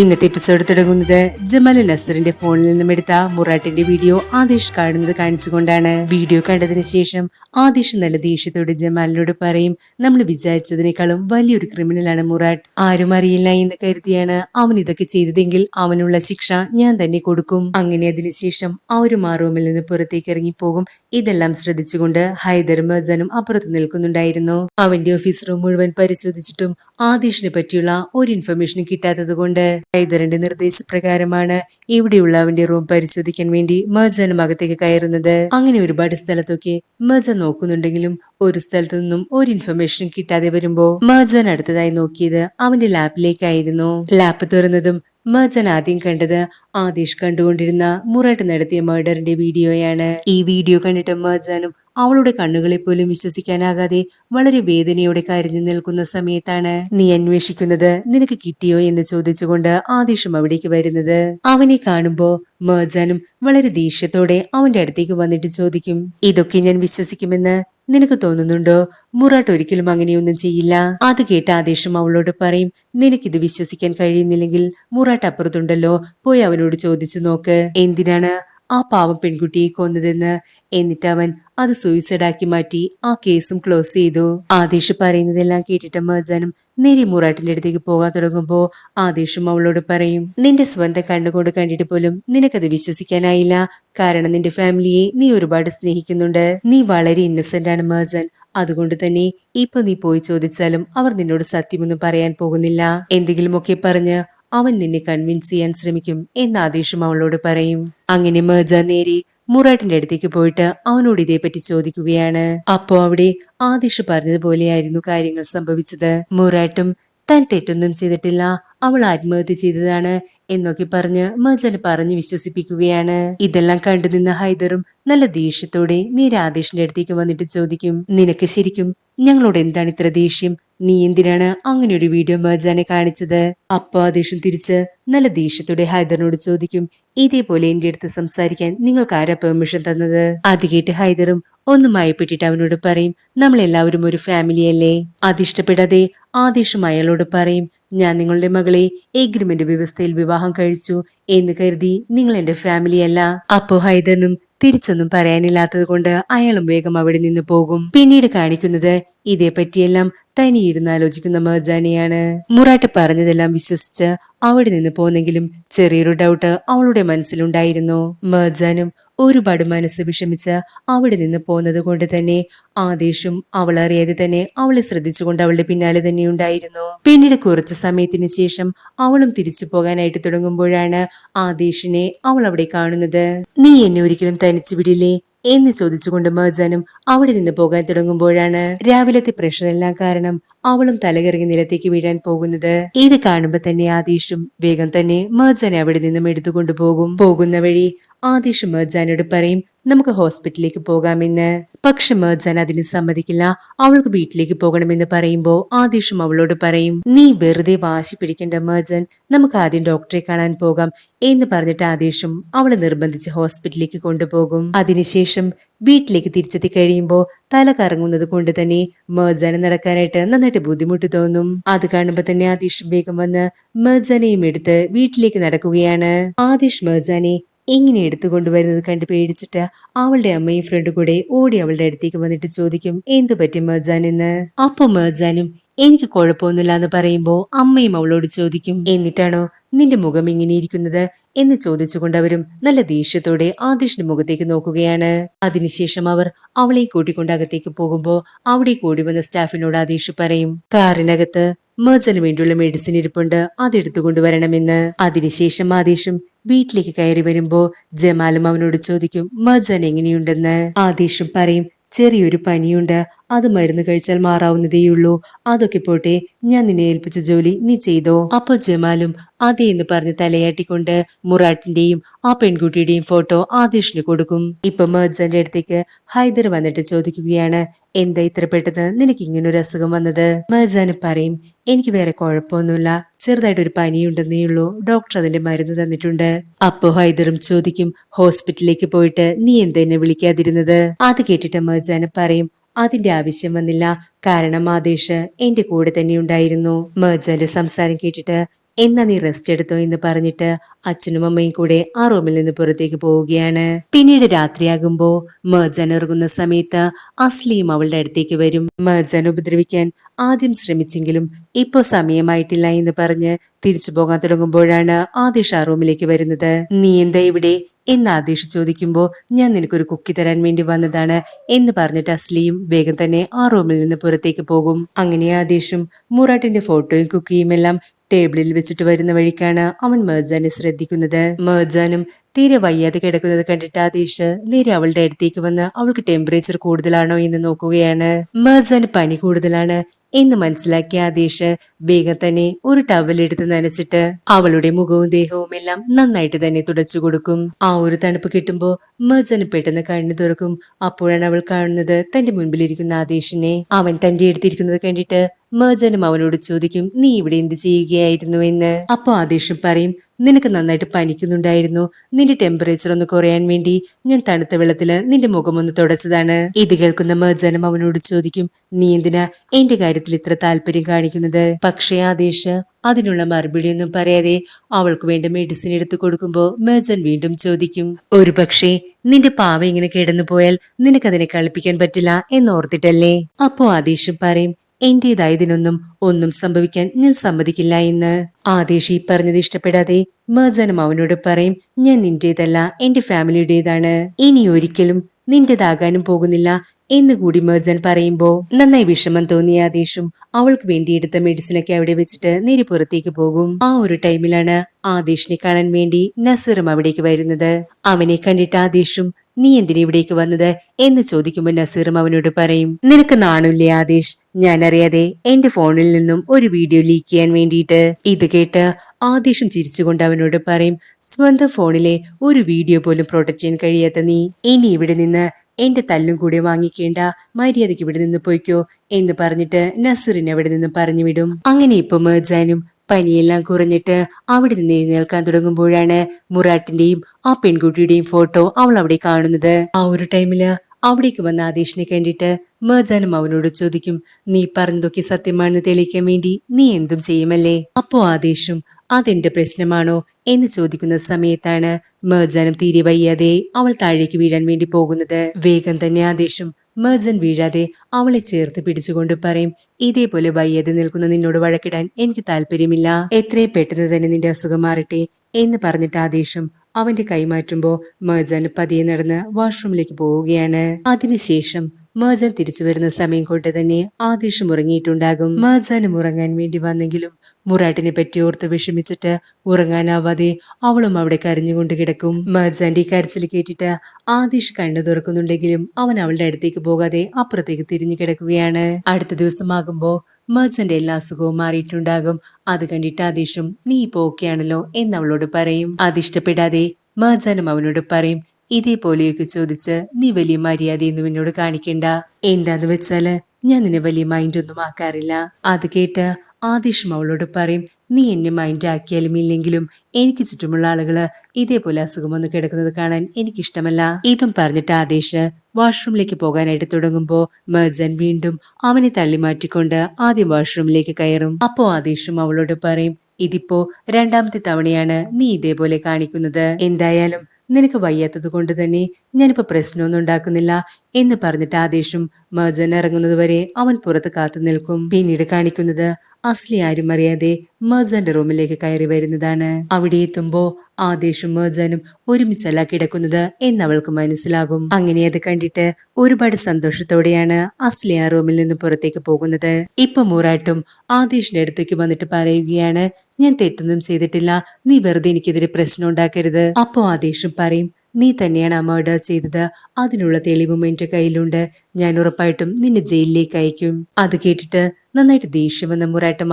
ഇന്നത്തെ എപ്പിസോഡ് തുടങ്ങുന്നത് ജമാൽ നസറിന്റെ ഫോണിൽ നിന്നും എടുത്ത മുറാട്ടിന്റെ വീഡിയോ ആദേശ് കാണുന്നത് കാണിച്ചുകൊണ്ടാണ്. വീഡിയോ കണ്ടതിന് ശേഷം ആദേശ് നല്ല ദേഷ്യത്തോട് ജമാലിനോട് പറയും നമ്മൾ വിചാരിച്ചതിനേക്കാളും വലിയൊരു ക്രിമിനലാണ് മുറാട്ട്. ആരും അറിയില്ല എന്ന് കരുതിയാണ് അവൻ ഇതൊക്കെ ചെയ്തതെങ്കിൽ അവനുള്ള ശിക്ഷ ഞാൻ തന്നെ കൊടുക്കും. അങ്ങനെ അതിനുശേഷം ആ ഒരു മാറൂമിൽ നിന്ന് പുറത്തേക്ക് ഇറങ്ങിപ്പോകും. ഇതെല്ലാം ശ്രദ്ധിച്ചുകൊണ്ട് ഹൈദർ മജാനും അപ്പുറത്ത് നിൽക്കുന്നുണ്ടായിരുന്നു. അവന്റെ ഓഫീസ് റൂം മുഴുവൻ പരിശോധിച്ചിട്ടും ആദേശിനെ പറ്റിയുള്ള ഒരു ഇൻഫർമേഷനും കിട്ടാത്തത് കൊണ്ട് ഹൈദറിന്റെ നിർദ്ദേശപ്രകാരമാണ് ഇവിടെയുള്ള അവന്റെ റൂം പരിശോധിക്കാൻ വേണ്ടി മജാനും അകത്തേക്ക് കയറുന്നത്. അങ്ങനെ ഒരുപാട് സ്ഥലത്തൊക്കെ മജ നോക്കുന്നുണ്ടെങ്കിലും ഒരു സ്ഥലത്തു നിന്നും ഒരു ഇൻഫർമേഷനും കിട്ടാതെ വരുമ്പോ മജാൻ അടുത്തതായി നോക്കിയത്. അവന്റെ ലാപ്പിലേക്കായിരുന്നു. ലാപ്പ് തുറന്നതും മജൻ ആദ്യം കണ്ടത് ആദേശ് കണ്ടുകൊണ്ടിരുന്ന മുറാട്ട് നടത്തിയ മർഡറിന്റെ വീഡിയോയാണ് ഈ വീഡിയോ കണ്ടിട്ട് മജാനും അവളുടെ കണ്ണുകളെ പോലും വിശ്വസിക്കാനാകാതെ വളരെ വേദനയോടെ കരഞ്ഞു നിൽക്കുന്ന സമയത്താണ് നീ അന്വേഷിക്കുന്നത് നിനക്ക് കിട്ടിയോ എന്ന് ചോദിച്ചുകൊണ്ട് ആദേശം അവിടേക്ക് വരുന്നത്. അവനെ കാണുമ്പോ മേജാനും വളരെ ദേഷ്യത്തോടെ അവന്റെ അടുത്തേക്ക് വന്നിട്ട് ചോദിക്കും ഇതൊക്കെ ഞാൻ വിശ്വസിക്കുമെന്ന് നിനക്ക് തോന്നുന്നുണ്ടോ? മുറാട്ട് ഒരിക്കലും അങ്ങനെയൊന്നും ചെയ്യില്ല. അത് കേട്ട ആദേശം അവളോട് പറയും നിനക്കിത് വിശ്വസിക്കാൻ കഴിയുന്നില്ലെങ്കിൽ മുറാട്ട് അപ്പുറത്തുണ്ടല്ലോ പോയി അവനോട് ചോദിച്ചു നോക്ക്. എന്തിനാണ് ആ പാവം പെൺകുട്ടിയെ കൊന്നതെന്ന് എന്നിട്ട് അവൻ അത് സൂയിസൈഡാക്കി മാറ്റി ആ കേസും ക്ലോസ് ചെയ്തു. ആദേശ് പറയുന്നതെല്ലാം കേട്ടിട്ട് മർജാനും നേരെ മുറാട്ടിന്റെ അടുത്തേക്ക് പോകാൻ തുടങ്ങുമ്പോ ആദേശം അവളോട് പറയും നിന്റെ സ്വന്തം കണ്ണുകൊണ്ട് കണ്ടിട്ട് പോലും നിനക്കത് വിശ്വസിക്കാനായില്ല. കാരണം നിന്റെ ഫാമിലിയെ നീ ഒരുപാട് സ്നേഹിക്കുന്നുണ്ട്. നീ വളരെ ഇന്നസെന്റ് ആണ് മർജൻ അതുകൊണ്ട് തന്നെ ഇപ്പൊ നീ പോയി ചോദിച്ചാലും അവർ നിന്നോട് സത്യമൊന്നും പറയാൻ പോകുന്നില്ല. എന്തെങ്കിലുമൊക്കെ പറഞ്ഞ് അവൻ നിന്നെ കൺവിൻസ് ചെയ്യാൻ ശ്രമിക്കും എന്ന് ആദേശം അവളോട് പറയും. അങ്ങനെ മേജ നേരെ മുറാട്ടിന്റെ അടുത്തേക്ക് പോയിട്ട് അവനോട് ഇതേപ്പറ്റി ചോദിക്കുകയാണ്. അപ്പോ അവിടെ ആദിഷ് പറഞ്ഞതുപോലെയായിരുന്നു കാര്യങ്ങൾ സംഭവിച്ചത്. മുറാട്ടും താൻ തെറ്റൊന്നും ചെയ്തിട്ടില്ല അവൾ ആത്മഹത്യ ചെയ്തതാണ് എന്നൊക്കെ പറഞ്ഞ് മജന് പറഞ്ഞു വിശ്വസിപ്പിക്കുകയാണ്. ഇതെല്ലാം കണ്ടു നിന്ന ഹൈദറും നല്ല ദേഷ്യത്തോടെ നീ രാധേഷിന്റെ അടുത്തേക്ക് വന്നിട്ട് ചോദിക്കും നിനക്ക് ശരിക്കും ഞങ്ങളോട് എന്താണ് ഇത്ര ദേഷ്യം? നീ എന്തിനാണ് അങ്ങനെ ഒരു വീഡിയോ മേജാനെ കാണിച്ചത്? അപ്പോ ആ ദേഷ്യം തിരിച്ച് നല്ല ദേഷ്യത്തോടെ ഹൈദറിനോട് ചോദിക്കും ഇതേപോലെ എന്റെ അടുത്ത് സംസാരിക്കാൻ നിങ്ങൾക്ക് ആരാ പെർമിഷൻ തന്നത്? അത് കേട്ട് ഹൈദറും ഒന്ന് മയപ്പെട്ടിട്ട് അവനോട് പറയും നമ്മളെല്ലാവരും ഒരു ഫാമിലിയല്ലേ അതിഷ്ടപ്പെടാതെ ആദേശം അയാളോട് പറയും ഞാൻ നിങ്ങളുടെ മകളെ എഗ്രിമെന്റ് വ്യവസ്ഥയിൽ വിവാഹം കഴിച്ചു എന്ന് കരുതി നിങ്ങൾ എന്റെ ഫാമിലി അല്ല. അപ്പോ ഹൈദറിനും തിരിച്ചൊന്നും പറയാനില്ലാത്തത് കൊണ്ട് അയാളും വേഗം അവിടെ നിന്ന് പോകും. പിന്നീട് കാണിക്കുന്നത് ഇതേപ്പറ്റിയെല്ലാം തനിയിരുന്ന് ആലോചിക്കുന്ന മർജാനെയാണ് മുറാട്ട് പറഞ്ഞതെല്ലാം വിശ്വസിച്ച് അവിടെ നിന്ന് പോന്നെങ്കിലും ചെറിയൊരു ഡൗട്ട് അവളുടെ മനസ്സിലുണ്ടായിരുന്നു. മർജാനും ഒരുപാട് മനസ്സ് വിഷമിച്ച് അവിടെ നിന്ന് പോന്നത് കൊണ്ട് തന്നെ ആദേശും അവൾ അറിയാതെ തന്നെ അവളെ ശ്രദ്ധിച്ചുകൊണ്ട് അവളുടെ പിന്നാലെ തന്നെ ഉണ്ടായിരുന്നു. പിന്നീട് കുറച്ച് സമയത്തിന് ശേഷം അവളും തിരിച്ചു പോകാനായിട്ട് തുടങ്ങുമ്പോഴാണ് ആദേശിനെ അവൾ അവിടെ കാണുന്നത്. നീ എന്നെ ഒരിക്കലും തനിച്ചു വിടില്ലേ? എന്ന് ചോദിച്ചുകൊണ്ട് മർജാനും അവിടെ നിന്ന് പോകാൻ തുടങ്ങുമ്പോഴാണ് രാവിലത്തെ പ്രഷറെല്ലാം കാരണം അവളും തലകറങ്ങി നിലത്തേക്ക് വീഴാൻ പോകുന്നത്. ഇത് കാണുമ്പോ തന്നെ ആദീഷും വേഗം തന്നെ മർജാനെ അവിടെ നിന്നും എടുത്തുകൊണ്ടു പോകും. പോകുന്ന വഴി ആദീഷ് മർജാനോട് പറയും നമുക്ക് ഹോസ്പിറ്റലിലേക്ക് പോകാമെന്ന്. പക്ഷെ മർജാൻ അതിന് സമ്മതിക്കില്ല. അവൾക്ക് വീട്ടിലേക്ക് പോകണമെന്ന് പറയുമ്പോ ആദേശം അവളോട് പറയും നീ വെറുതെ വാശി പിടിക്കേണ്ട മർജൻ നമുക്ക് ആദ്യം ഡോക്ടറെ കാണാൻ പോകാം എന്ന് പറഞ്ഞിട്ട് ആദേശം അവളെ നിർബന്ധിച്ച് ഹോസ്പിറ്റലിലേക്ക് കൊണ്ടുപോകും. അതിനുശേഷം വീട്ടിലേക്ക് തിരിച്ചെത്തി കഴിയുമ്പോൾ തല കറങ്ങുന്നത് കൊണ്ട് തന്നെ മേർജാന് നടക്കാനായിട്ട് നന്നായിട്ട് ബുദ്ധിമുട്ട് തോന്നും. അത് കാണുമ്പോ തന്നെ ആദിഷ് വേഗം വന്ന് മേർജാനെയും എടുത്ത് വീട്ടിലേക്ക് നടക്കുകയാണ്. ആദിഷ് മേർജാനെ ഇങ്ങനെ എടുത്തുകൊണ്ടുവരുന്നത് കണ്ട് പേടിച്ചിട്ട് അവളുടെ അമ്മയും ഫ്രണ്ട് കൂടെ ഓടി അവളുടെ അടുത്തേക്ക് വന്നിട്ട് ചോദിക്കും എന്തു പറ്റി മേർജാൻ എന്ന്? അപ്പൊ മേർജാനും എനിക്ക് കുഴപ്പമൊന്നുമില്ല എന്ന് പറയുമ്പോ അമ്മയും അവളോട് ചോദിക്കും എന്നിട്ടാണോ നിന്റെ മുഖം ഇങ്ങനെ ഇരിക്കുന്നത് എന്ന് ചോദിച്ചുകൊണ്ട് അവരും നല്ല ദേഷ്യത്തോടെ ആദിഷിന്റെ മുഖത്തേക്ക് നോക്കുകയാണ്. അതിനുശേഷം അവർ അവളെ കൂട്ടിക്കൊണ്ട് അകത്തേക്ക് പോകുമ്പോ അവിടെ കൂടി വന്ന സ്റ്റാഫിനോട് ആദിഷ് പറയും കാറിനകത്ത് മേർജന് വേണ്ടിയുള്ള മെഡിസിൻ ഇരിപ്പുണ്ട് അതെടുത്തു കൊണ്ടുവരണമെന്ന്. അതിനുശേഷം ആദേശും വീട്ടിലേക്ക് കയറി വരുമ്പോ ജമാലും അവനോട് ചോദിക്കും മജൻ എങ്ങനെയുണ്ടെന്ന്? ആദേശം പറയും ചെറിയൊരു പനിയുണ്ട്. അത് മരുന്ന് കഴിച്ചാൽ മാറാവുന്നതേയുള്ളൂ. അതൊക്കെ പോട്ടെ ഞാൻ നിന്നെ ഏൽപ്പിച്ച ജോലി നീ ചെയ്തോ? അപ്പോൾ ജമാലും അതെ എന്ന് പറഞ്ഞ് തലയാട്ടിക്കൊണ്ട് മുറാട്ടിന്റെയും ആ പെൺകുട്ടിയുടെയും ഫോട്ടോ ആദേശിന് കൊടുക്കും. ഇപ്പൊ മേർജന്റെ അടുത്തേക്ക് ഹൈദർ വന്നിട്ട് ചോദിക്കുകയാണ് എന്താ ഇത്ര പെട്ടെന്ന് നിനക്ക് ഇങ്ങനെ ഒരു അസുഖം വന്നത്? മേർജാന് പറയും എനിക്ക് വേറെ കുഴപ്പമൊന്നുമില്ല. ചെറുതായിട്ട് ഒരു പനിയുണ്ടെന്നേ ഉള്ളൂ. ഡോക്ടർ അതിന്റെ മരുന്ന് തന്നിട്ടുണ്ട്. അപ്പോ ഹൈദറും ചോദിക്കും ഹോസ്പിറ്റലിലേക്ക് പോയിട്ട് നീ എന്തെന്നെ വിളിക്കാതിരുന്നത്? അത് കേട്ടിട്ട് മർജാന പറയും അതിന്റെ ആവശ്യം വന്നില്ല. കാരണം ആദേശ് എന്റെ കൂടെ തന്നെ ഉണ്ടായിരുന്നു. മേർജന്റെ സംസാരം കേട്ടിട്ട് എന്നാ നീ റെസ്റ്റ് എടുത്തോ എന്ന് പറഞ്ഞിട്ട് അച്ഛനും അമ്മയും കൂടെ ആ റൂമിൽ നിന്ന് പുറത്തേക്ക് പോവുകയാണ്. പിന്നീട് രാത്രിയാകുമ്പോ മേജാൻ ഇറങ്ങുന്ന സമയത്ത് അസ്ലിയും അവളുടെ അടുത്തേക്ക് വരും. മേജാൻ ഉപദ്രവിക്കാൻ ആദ്യം ശ്രമിച്ചെങ്കിലും ഇപ്പോ സമയമായിട്ടില്ല എന്ന് പറഞ്ഞ് തിരിച്ചു പോകാൻ തുടങ്ങുമ്പോഴാണ് ആദിഷ് ആ റൂമിലേക്ക് വരുന്നത്. നീ എന്താ ഇവിടെ? എന്ന് ആദിഷ് ചോദിക്കുമ്പോ ഞാൻ നിനക്കൊരു കുക്കി തരാൻ വേണ്ടി വന്നതാണ് എന്ന് പറഞ്ഞിട്ട് അസ്ലിയും വേഗം തന്നെ ആ റൂമിൽ നിന്ന് പുറത്തേക്ക് പോകും. അങ്ങനെ ആദിഷും മുറാട്ടിന്റെ ഫോട്ടോയും കുക്കിയും എല്ലാം ടേബിളിൽ വെച്ചിട്ട് വരുന്ന വഴിക്കാണ് അവൻ മേർജാനെ ശ്രദ്ധിക്കുന്നത്. മേർജാനും തീരെ വയ്യാതെ കിടക്കുന്നത് കണ്ടിട്ട് ആദേശ് നേരെ അവളുടെ അടുത്തേക്ക് വന്ന് അവൾക്ക് ടെമ്പറേച്ചർ കൂടുതലാണോ എന്ന് നോക്കുകയാണ്. മർജാന് പനി കൂടുതലാണ് എന്ന് മനസ്സിലാക്കിയ ആദേശ് വേഗം തന്നെ ഒരു ടവൽ എടുത്ത് നനച്ചിട്ട് അവളുടെ മുഖവും ദേഹവും എല്ലാം നന്നായിട്ട് തന്നെ തുടച്ചു കൊടുക്കും. ആ ഒരു തണുപ്പ് കിട്ടുമ്പോ മർജന് പെട്ടെന്ന് കണ്ണു തുറക്കും. അപ്പോഴാണ് അവൾ കാണുന്നത് തന്റെ മുൻപിലിരിക്കുന്ന ആദേശിനെ അവൻ തന്റെ അടുത്തിരിക്കുന്നത് കണ്ടിട്ട് മർജനും അവനോട് ചോദിക്കും നീ ഇവിടെ എന്ത് ചെയ്യുകയായിരുന്നു? എന്ന്. അപ്പൊ ആദേശം പറയും നിനക്ക് നന്നായിട്ട് പനിക്കുന്നുണ്ടായിരുന്നു. നിന്റെ ടെമ്പറേച്ചർ ഒന്ന് കുറയാൻ വേണ്ടി ഞാൻ തണുത്ത വെള്ളത്തിൽ നിന്റെ മുഖമൊന്ന് തുടച്ചതാണ്. ഇത് കേൾക്കുന്ന മർജനം അവനോട് ചോദിക്കും നീ എന്തിനാ എന്റെ കാര്യത്തിൽ ഇത്ര താല്പര്യം കാണിക്കുന്നത്? പക്ഷേ ആദേശ് അതിനുള്ള മറുപടി ഒന്നും പറയാതെ അവൾക്ക് വേണ്ട മെഡിസിൻ എടുത്തു കൊടുക്കുമ്പോ മേജൻ വീണ്ടും ചോദിക്കും ഒരു പക്ഷേ നിന്റെ പാവ ഇങ്ങനെ കിടന്നു പോയാൽ നിനക്കതിനെ കളിപ്പിക്കാൻ പറ്റില്ല എന്നോർത്തിട്ടല്ലേ? അപ്പോ ആദേശം പറയും എന്റേതായതിനൊന്നും ഒന്നും സംഭവിക്കാൻ ഞാൻ സമ്മതിക്കില്ല എന്ന്. ആദേശി പറഞ്ഞത് ഇഷ്ടപ്പെടാതെ മേജനും അവനോട് പറയും ഞാൻ നിന്റേതല്ല എന്റെ ഫാമിലിയുടേതാണ്. ഇനി ഒരിക്കലും നിന്റേതാകാനും പോകുന്നില്ല എന്ന് കൂടി മേജൻ പറയുമ്പോ നന്നായി വിഷമം തോന്നിയ ആദേശും അവൾക്ക് വേണ്ടി എടുത്ത മെഡിസിനൊക്കെ അവിടെ വെച്ചിട്ട് നേരി പുറത്തേക്ക് പോകും. ആ ഒരു ടൈമിലാണ് ആദേശിനെ കാണാൻ വേണ്ടി നസീറും അവിടേക്ക് വരുന്നത്. അവനെ കണ്ടിട്ട് ആദേശും നീ എന്തിനാ ഇവിടേക്ക് വന്നത്? എന്ന് ചോദിക്കുമ്പോൾ നസീറും അവനോട് പറയും നിനക്ക് നാണില്ലേ ആദേശ് ഞാൻ അറിയാതെ എന്റെ ഫോണിൽ നിന്നും ഒരു വീഡിയോ ലീക്ക് ചെയ്യാൻ വേണ്ടിയിട്ട്. ഇത് കേട്ട് ആദേശം ചിരിച്ചുകൊണ്ട് അവനോട് പറയും സ്വന്തം ഫോണിലെ ഒരു വീഡിയോ പോലും പ്രൊട്ടക്ട് ചെയ്യാൻ കഴിയാത്ത നീ. ഇനി ഇവിടെ നിന്ന് എന്റെ തല്ലും കൂടെ വാങ്ങിക്കേണ്ട മര്യാദയ്ക്ക് ഇവിടെ നിന്ന് പോയിക്കോ എന്ന് പറഞ്ഞിട്ട് നസറിനെ അവിടെ നിന്ന് പറഞ്ഞു വിടും. അങ്ങനെ ഇപ്പൊ മേജാനും പനിയെല്ലാം കുറഞ്ഞിട്ട് അവിടെ നിന്ന് എഴുന്നേൽക്കാൻ തുടങ്ങുമ്പോഴാണ് മുറാട്ടിന്റെയും ആ പെൺകുട്ടിയുടെയും ഫോട്ടോ അവൾ അവിടെ കാണുന്നത്. ആ ഒരു ടൈമിൽ അവിടേക്ക് വന്ന ആദേശിനെ കണ്ടിട്ട് മേജാനും അവനോട് ചോദിക്കും നീ പറഞ്ഞതൊക്കെ സത്യമാണെന്ന് തെളിയിക്കാൻ വേണ്ടി നീ എന്തും ചെയ്യുമല്ലേ? അപ്പോ ആദേശും അതെന്റെ പ്രശ്നമാണോ? എന്ന് ചോദിക്കുന്ന സമയത്താണ് മേജാനും തീരെ വയ്യാതെ അവൾ താഴേക്ക് വീഴാൻ വേണ്ടി പോകുന്നത്. വേഗം തന്നെ ആദേശം മേജൻ വീഴാതെ അവളെ ചേർത്ത് പിടിച്ചുകൊണ്ട് പറയും ഇതേപോലെ വയ്യാതെ നിൽക്കുന്ന നിന്നോട് വഴക്കിടാൻ എനിക്ക് താല്പര്യമില്ല. എത്രയും പെട്ടെന്ന് തന്നെ നിന്റെ അസുഖം മാറട്ടെ എന്ന് പറഞ്ഞിട്ട് ആദേശം അവന്റെ കൈമാറ്റുമ്പോ മേജൻ പതിയെ നടന്ന് വാഷ്റൂമിലേക്ക് പോവുകയാണ്. അതിനുശേഷം മേജൻ തിരിച്ചു വരുന്ന സമയം കൊണ്ട് തന്നെ ആദേശം ഉറങ്ങിയിട്ടുണ്ടാകും. മാജാനും ഉറങ്ങാൻ വേണ്ടി വന്നെങ്കിലും മുറാട്ടിനെ പറ്റി ഓർത്ത് വിഷമിച്ചിട്ട് ഉറങ്ങാനാവാതെ അവളും അവിടെ കരഞ്ഞുകൊണ്ട് കിടക്കും. മാജാന്റെ കരച്ചിൽ കേട്ടിട്ട് ആദിഷ് കണ്ണു തുറക്കുന്നുണ്ടെങ്കിലും അവൻ അവളുടെ അടുത്തേക്ക് പോകാതെ അപ്പുറത്തേക്ക് തിരിഞ്ഞു കിടക്കുകയാണ്. അടുത്ത ദിവസമാകുമ്പോ മേജന്റെ എല്ലാ അസുഖവും മാറിയിട്ടുണ്ടാകും. അത് കണ്ടിട്ട് ആദിഷും നീ ഇപ്പോ ഓക്കെയാണല്ലോ എന്ന് അവളോട് പറയും. അതിഷ്ടപ്പെടാതെ മേജാനും അവനോട് പറയും ഇതേപോലെയൊക്കെ ചോദിച്ച് നീ വലിയ മര്യാദയൊന്നും എന്നോട് കാണിക്കണ്ട. എന്താന്ന് വെച്ചാൽ ഞാൻ നിന്നെ വലിയ മൈൻഡ് ഒന്നും ആക്കാറില്ല. അത് കേട്ട് ആദിഷും അവളോട് പറയും നീ എന്നെ മൈൻഡ് ആക്കിയാലും ഇല്ലെങ്കിലും എനിക്ക് ചുറ്റുമുള്ള ആളുകൾ ഇതേപോലെ അസുഖം വന്ന് കിടക്കുന്നത് കാണാൻ എനിക്കിഷ്ടമല്ല. ഇതും പറഞ്ഞിട്ട് ആദേശ് വാഷ്റൂമിലേക്ക് പോകാനായിട്ട് തുടങ്ങുമ്പോ മെർജൻ വീണ്ടും അവനെ തള്ളി മാറ്റിക്കൊണ്ട് ആദ്യം വാഷ്റൂമിലേക്ക് കയറും. അപ്പോ ആദേശും അവളോട് പറയും ഇതിപ്പോ രണ്ടാമത്തെ തവണയാണ് നീ ഇതേപോലെ കാണിക്കുന്നത്. എന്തായാലും നിനക്ക് വയ്യാത്തത് കൊണ്ട് തന്നെ ഞാനിപ്പോ പ്രശ്നമൊന്നും ഉണ്ടാക്കുന്നില്ല. എന്ന് പറഞ്ഞിട്ട് ആദേശും മർജൻ ഇറങ്ങുന്നത് വരെ അവൻ പുറത്ത് കാത്തു നിൽക്കും. പിന്നീട് കാണിക്കുന്നത് അസ്ലി ആരും അറിയാതെ മർജന്റെ റൂമിലേക്ക് കയറി വരുന്നതാണ്. അവിടെ എത്തുമ്പോ ആദേശും മർജാനും ഒരുമിച്ചല്ല കിടക്കുന്നത് എന്നവൾക്ക് മനസ്സിലാകും. അങ്ങനെ അത് കണ്ടിട്ട് ഒരുപാട് സന്തോഷത്തോടെയാണ് അസ്ലി ആ റൂമിൽ നിന്ന് പുറത്തേക്ക് പോകുന്നത്. ഇപ്പൊ മൂറാട്ടും ആദേശിന്റെ അടുത്തേക്ക് വന്നിട്ട് പറയുകയാണ് ഞാൻ തെറ്റൊന്നും ചെയ്തിട്ടില്ല. നീ വെറുതെ എനിക്കെതിരെ പ്രശ്നം ഉണ്ടാക്കരുത്. അപ്പോ ആദേശും പറയും നീ തന്നെയാണ് ആ മർഡർ ചെയ്തത്. അതിനുള്ള തെളിവും എന്റെ കയ്യിലുണ്ട്. ഞാൻ ഉറപ്പായിട്ടും നിന്നെ ജയിലിലേക്ക് അയക്കും. അത് കേട്ടിട്ട് നന്നായിട്ട് ദേഷ്യം വന്ന മുറാട്ടം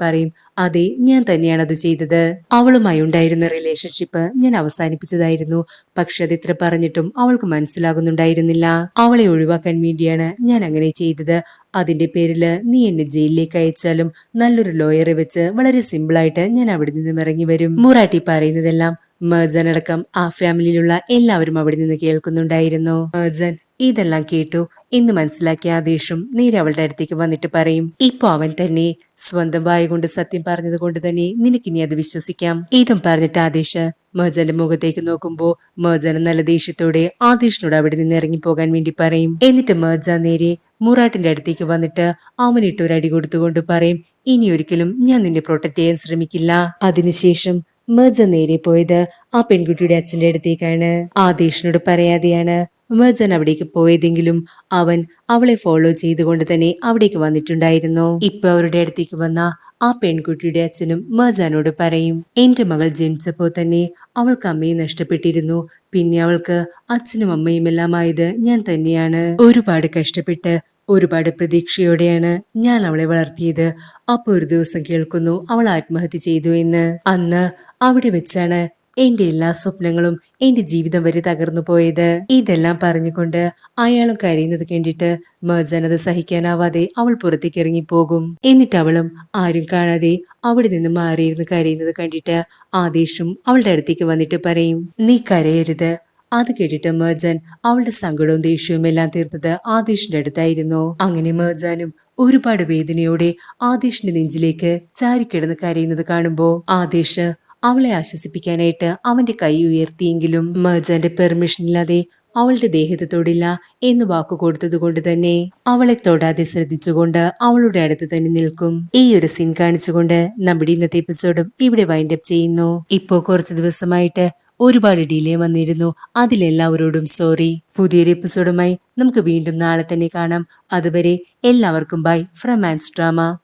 പറയും അതെ ഞാൻ തന്നെയാണ് അത് ചെയ്തത്. അവളുമായി ഉണ്ടായിരുന്ന റിലേഷൻഷിപ്പ് ഞാൻ അവസാനിപ്പിച്ചതായിരുന്നു. പക്ഷെ അത് ഇത്ര പറഞ്ഞിട്ടും അവൾക്ക് മനസ്സിലാകുന്നുണ്ടായിരുന്നില്ല. അവളെ ഒഴിവാക്കാൻ വേണ്ടിയാണ് ഞാൻ അങ്ങനെ ചെയ്തത്. അതിന്റെ പേരിൽ നീ എന്നെ ജയിലിലേക്ക് അയച്ചാലും നല്ലൊരു ലോയറെ വെച്ച് വളരെ സിമ്പിൾ ആയിട്ട് ഞാൻ അവിടെ നിന്നും ഇറങ്ങി വരും. മുറാട്ടി പറയുന്നതെല്ലാം മേജൻ അടക്കം ആ ഫാമിലിയിലുള്ള എല്ലാവരും അവിടെ നിന്ന് കേൾക്കുന്നുണ്ടായിരുന്നു. മേജൻ ഇതെല്ലാം കേട്ടു. ഇന്ന് മനസ്സിലാക്കിയ ആദേശം നേരെ അവളുടെ അടുത്തേക്ക് വന്നിട്ട് പറയും ഇപ്പൊ അവൻ തന്നെ സ്വന്തം വായ കൊണ്ട് സത്യം പറഞ്ഞത് കൊണ്ട് തന്നെ നിനക്കിനി അത് വിശ്വസിക്കാം. ഇതും പറഞ്ഞിട്ട് ആദേശ് മേജന്റെ മുഖത്തേക്ക് നോക്കുമ്പോ മേജന് നല്ല ദേഷ്യത്തോടെ ആദേശിനോട് അവിടെ നിന്ന് ഇറങ്ങി പോകാൻ വേണ്ടി പറയും. എന്നിട്ട് മേജ നേരെ മുറാട്ടിന്റെ അടുത്തേക്ക് വന്നിട്ട് അവനിട്ട് ഒരു അടി കൊടുത്തുകൊണ്ട് പറയും ഇനി ഒരിക്കലും ഞാൻ നിന്നെ പ്രൊട്ടക്ട് ചെയ്യാൻ ശ്രമിക്കില്ല. അതിനുശേഷം മേജ നേരെ പോയത് ആ പെൺകുട്ടിയുടെ അച്ഛന്റെ അടുത്തേക്കാണ്. ആദേശിനോട് പറയാതെയാണ് മജൻ അവിടേക്ക് പോയതെങ്കിലും അവൻ അവളെ ഫോളോ ചെയ്തുകൊണ്ട് തന്നെ അവിടേക്ക് വന്നിട്ടുണ്ടായിരുന്നു. ഇപ്പൊ അവരുടെ അടുത്തേക്ക് വന്ന ആ പെൺകുട്ടിയുടെ അച്ഛനും മജാനോട് പറയും എന്റെ മകൾ ജനിച്ചപ്പോ തന്നെ അവൾക്ക് അമ്മയെ നഷ്ടപ്പെട്ടിരുന്നു. പിന്നെ അവൾക്ക് അച്ഛനും അമ്മയും എല്ലാം ആയത് ഞാൻ തന്നെയാണ്. ഒരുപാട് കഷ്ടപ്പെട്ട് ഒരുപാട് പ്രതീക്ഷയോടെയാണ് ഞാൻ അവളെ വളർത്തിയത്. അപ്പൊ ഒരു ദിവസം കേൾക്കുന്നു അവൾ ആത്മഹത്യ ചെയ്തു എന്ന്. അന്ന് അവിടെ വെച്ചാണ് എന്റെ എല്ലാ സ്വപ്നങ്ങളും എന്റെ ജീവിതം വരെ തകർന്നു പോയത്. ഇതെല്ലാം പറഞ്ഞുകൊണ്ട് അയാളും കരയുന്നത് കണ്ടിട്ട് മജനത് സഹിക്കാനാവാതെ അവൾ പുറത്തേക്ക് ഇറങ്ങിപ്പോകും. എന്നിട്ട് അവളും ആരും കാണാതെ അവിടെ നിന്ന് മാറിയിരുന്ന് കരയുന്നത് കണ്ടിട്ട് ആദേശും അവളുടെ അടുത്തേക്ക് വന്നിട്ട് പറയും നീ കരയരുത്. അത് കേട്ടിട്ട് മേജൻ അവളുടെ സങ്കടവും ദേഷ്യവും എല്ലാം തീർത്തത് ആദേശിന്റെ അടുത്തായിരുന്നു. അങ്ങനെ മേജാനും ഒരുപാട് വേദനയോടെ ആദേശിന്റെ നെഞ്ചിലേക്ക് ചാരിക്കിടന്ന് കരയുന്നത് കാണുമ്പോ ആദേശ് അവളെ ആശ്വസിപ്പിക്കാനായിട്ട് അവന്റെ കൈ ഉയർത്തിയെങ്കിലും മേജന്റെ പെർമിഷനില്ലാതെ അവളുടെ ദേഹത്ത് തൊടില്ല എന്ന് വാക്കു കൊടുത്തതുകൊണ്ട് തന്നെ അവളെ തൊടാതെ ശ്രദ്ധിച്ചുകൊണ്ട് അവളുടെ അടുത്ത് തന്നെ നിൽക്കും. ഈ ഒരു സീൻ കാണിച്ചുകൊണ്ട് നമ്മുടെ ഇന്നത്തെ എപ്പിസോഡും ഇവിടെ വൈൻഡ് അപ്പ് ചെയ്യുന്നു. ഇപ്പോ കുറച്ച് ദിവസമായിട്ട് ഒരുപാട് ഡിലേ വന്നിരുന്നു. അതിലെല്ലാവരോടും സോറി പുതിയൊരു എപ്പിസോഡുമായി നമുക്ക് വീണ്ടും നാളെ തന്നെ കാണാം. അതുവരെ എല്ലാവർക്കും ബൈ ഫ്രം ആൻസ് ഡ്രാമ